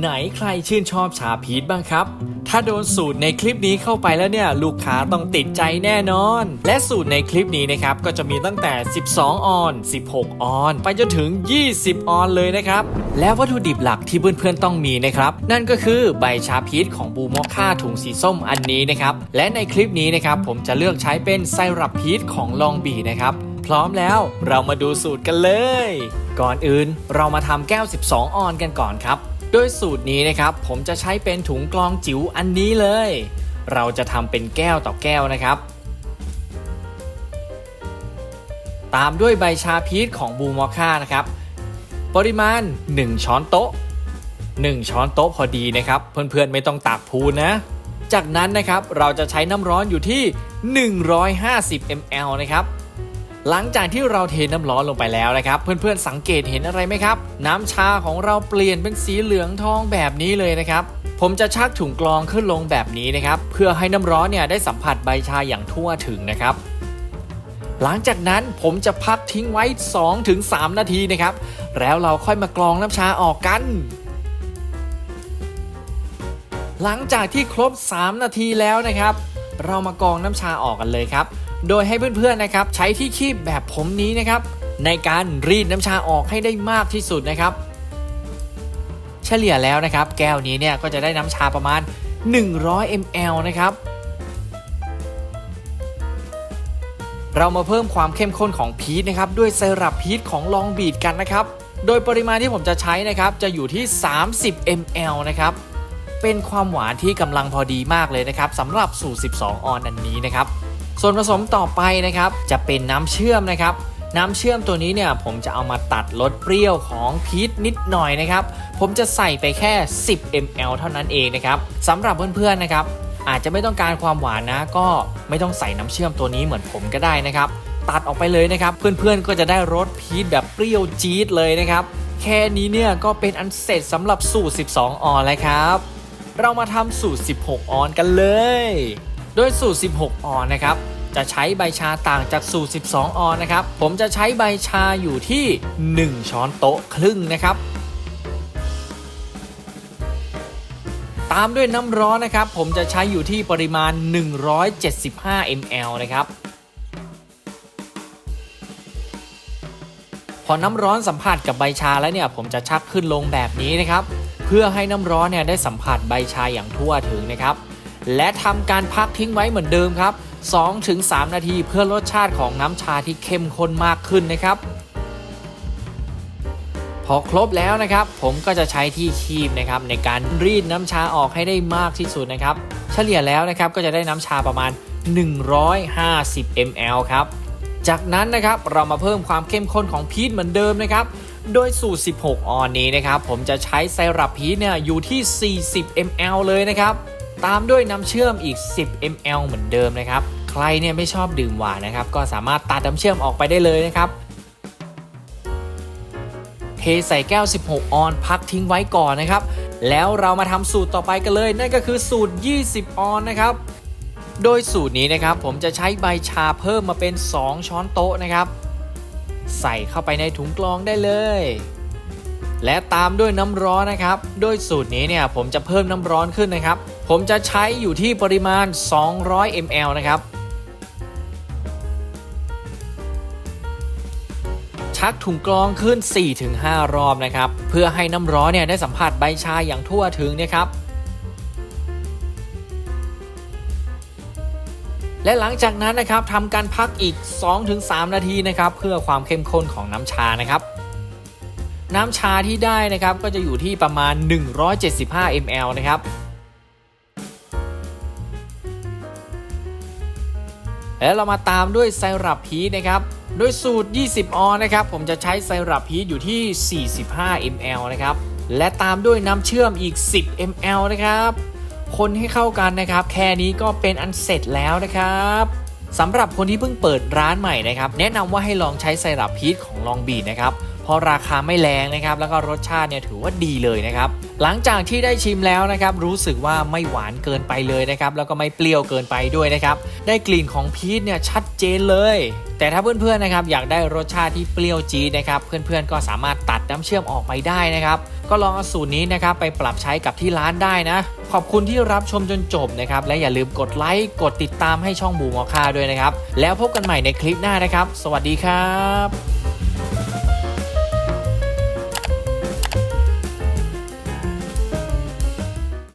ไหนใครชื่นชอบชาพีชบ้างครับ ถ้าโดนสูตรในคลิปนี้เข้าไปแล้วเนี่ย ลูกค้าต้องติดใจแน่นอน และสูตรในคลิปนี้นะครับ ก็จะมีตั้งแต่ 12 ออน 16 ออน ไปจนถึง 20 ออนเลยนะครับ และวัตถุดิบหลักที่เพื่อนๆต้องมีนะครับ นั่นก็คือใบชาพีชของบูมอค่าถุงสีส้มอันนี้นะครับ และในคลิปนี้นะครับผมจะเลือกใช้เป็นไซรัปพีชของลองบีนะครับพร้อมแล้วเรามาดูสูตรกันเลย ก่อนอื่นเรามาทำแก้ว 12 ออนกันก่อนครับ โดยสูตรนี้นะครับผมจะใช้เป็นถุงกรองจิ๋วอันนี้เลย เราจะทำเป็นแก้วต่อแก้วนะครับ ตามด้วยใบชาพีชของบูมอค่านะครับ ปริมาณ 1 ช้อนโต๊ะ 1 ช้อนโต๊ะพอดีนะครับ เพื่อนๆไม่ต้องตักพูนนะ จากนั้นนะครับเราจะใช้น้ำร้อนอยู่ที่ 150 ml นะครับ หลังจากที่เราเทน้ำร้อนลงไปแล้วนะครับ เพื่อนๆสังเกตเห็นอะไรไหมครับ น้ำชาของเราเปลี่ยนเป็นสีเหลืองทองแบบนี้เลยนะครับผมจะชักถุงกรองขึ้นลงแบบนี้นะครับเพื่อให้น้ำร้อนเนี่ยได้สัมผัสใบชาอย่างทั่วถึงนะครับ หลังจากนั้นผมจะพักทิ้งไว้ 2-3 นาทีนะครับ แล้วเราค่อยมากรองน้ำชาออกกันหลังจากที่ครบ 3 นาทีแล้วนะครับ เรามากรองน้ำชาออกกันเลยครับ โดยให้เพื่อนๆนะครับใช้ที่คีบแบบผมนี้นะครับ ในการรีดน้ำชาออกให้ได้มากที่สุดนะครับ เฉลี่ยแล้วนะครับ แก้วนี้เนี่ยก็จะได้น้ำชาประมาณ 100 ml นะครับ เรามาเพิ่มความเข้มข้นของพีชนะครับด้วยไซรัปพีชของลองบีดกันนะครับ โดยปริมาณที่ผมจะใช้นะครับจะอยู่ที่ 30 ml นะครับเป็นความหวานที่กำลังพอดีมากเลยนะครับสำหรับสูตร 12 ออนอันนี้นะครับ ส่วนผสมต่อไปนะครับ จะเป็นน้ำเชื่อมนะครับ น้ำเชื่อมตัวนี้เนี่ยผมจะเอามาตัดรสเปรี้ยวของพีชนิดหน่อยนะครับ ผมจะใส่ไปแค่ 10 ml เท่านั้นเองนะครับสำหรับเพื่อนๆนะครับ อาจจะไม่ต้องการความหวานนะ ก็ไม่ต้องใส่น้ำเชื่อมตัวนี้เหมือนผมก็ได้นะครับ ตัดออกไปเลยนะครับ เพื่อนๆก็จะได้รสพีชแบบเปรี้ยวจี๊ดเลยนะครับ แค่นี้เนี่ยก็เป็นอันเสร็จสำหรับสูตร 12 ออนแล้วครับ เรามาทำสูตร 16 ออนกันเลย โดยสูตร 16 ออนนะครับ จะใช้ใบชาต่างจากสูตร 12 ออนนะครับ ผมจะใช้ใบชาอยู่ที่ 1 ช้อนโต๊ะครึ่งนะครับ ตามด้วยน้ำร้อนนะครับ ผมจะใช้อยู่ที่ปริมาณ 175 ml นะครับพอน้ำร้อนสัมผัสกับใบชาแล้วเนี่ยผมจะชักขึ้นลงแบบนี้นะครับ เพื่อให้น้ำร้อนเนี่ยได้สัมผัสใบชาอย่างทั่วถึงนะครับ และทำการพักทิ้งไว้เหมือนเดิมครับ 2-3 นาทีเพื่อรสชาติของน้ำชาที่เข้มข้นมากขึ้นนะครับพอครบแล้วนะครับ ผมก็จะใช้ที่คีบนะครับในการรีดน้ำชาออกให้ได้มากที่สุดนะครับ เฉลี่ยแล้วนะครับก็จะได้น้ำชาประมาณ 150 ml ครับ จากนั้นนะครับเรามาเพิ่มความเข้มข้นของพีชเหมือนเดิมนะครับ โดยสูตร 16 ออนนี้นะครับ ผมจะใช้ไซรัปพีชเนี่ยอยู่ที่ 40 ml เลยนะครับ ตามด้วยน้ำเชื่อมอีก 10 ml เหมือนเดิมนะครับ ใครเนี่ยไม่ชอบดื่มหวานนะครับ ก็สามารถตัดน้ำเชื่อมออกไปได้เลยนะครับ เทใส่แก้ว 16 ออน พักทิ้งไว้ก่อนนะครับ แล้วเรามาทำสูตรต่อไปกันเลย นั่นก็คือสูตร 20 ออนนะครับ โดยสูตรนี้นะครับ ผมจะใช้ใบชาเพิ่มมาเป็น 2 ช้อนโต๊ะนะครับ ใส่เข้าไปในถุงกรองได้เลยและตามด้วยน้ำร้อนนะครับ โดยสูตรนี้เนี่ยผมจะเพิ่มน้ำร้อนขึ้นนะครับ ผมจะใช้อยู่ที่ปริมาณ 200 ml นะครับ ชักถุงกรองขึ้น 4-5 รอบนะครับ เพื่อให้น้ำร้อนเนี่ยได้สัมผัสใบชาอย่างทั่วถึงนะครับและหลังจากนั้นนะครับทำการพักอีก 2-3 นาทีนะครับ เพื่อความเข้มข้นของน้ำชานะครับ น้ำชาที่ได้นะครับก็จะอยู่ที่ประมาณ 175 ml นะครับ แล้วเรามาตามด้วยไซรัปพีชนะครับโดยสูตร 20 ออนนะครับ ผมจะใช้ไซรัปพีชอยู่ที่ 45 ml นะครับ และตามด้วยน้ำเชื่อมอีก 10 ml นะครับ คนให้เข้ากันนะครับ แค่นี้ก็เป็นอันเสร็จแล้วนะครับสำหรับคนที่เพิ่งเปิดร้านใหม่นะครับ แนะนำว่าให้ลองใช้ไซรัปพีชของลองบีนะครับ เพราะราคาไม่แรงนะครับแล้วก็รสชาติเนี่ยถือว่าดีเลยนะครับหลังจากที่ได้ชิมแล้วนะครับรู้สึกว่าไม่หวานเกินไปเลยนะครับแล้วก็ไม่เปรี้ยวเกินไปด้วยนะครับได้กลิ่นของพีชเนี่ยชัดเจนเลย แต่ถ้าเพื่อนๆนะครับอยากได้รสชาติที่เปรี้ยวจี๊ดนะครับเพื่อนๆก็สามารถตัดน้ำเชื่อมออกไปได้นะครับก็ลองเอาสูตรนี้นะครับไปปรับใช้กับที่ร้านได้นะ ขอบคุณที่รับชมจนจบนะครับและอย่าลืมกดไลค์กดติดตามให้ช่องบูมอค่าด้วยนะครับแล้วพบกันใหม่ในคลิปหน้านะครับ สวัสดีครับ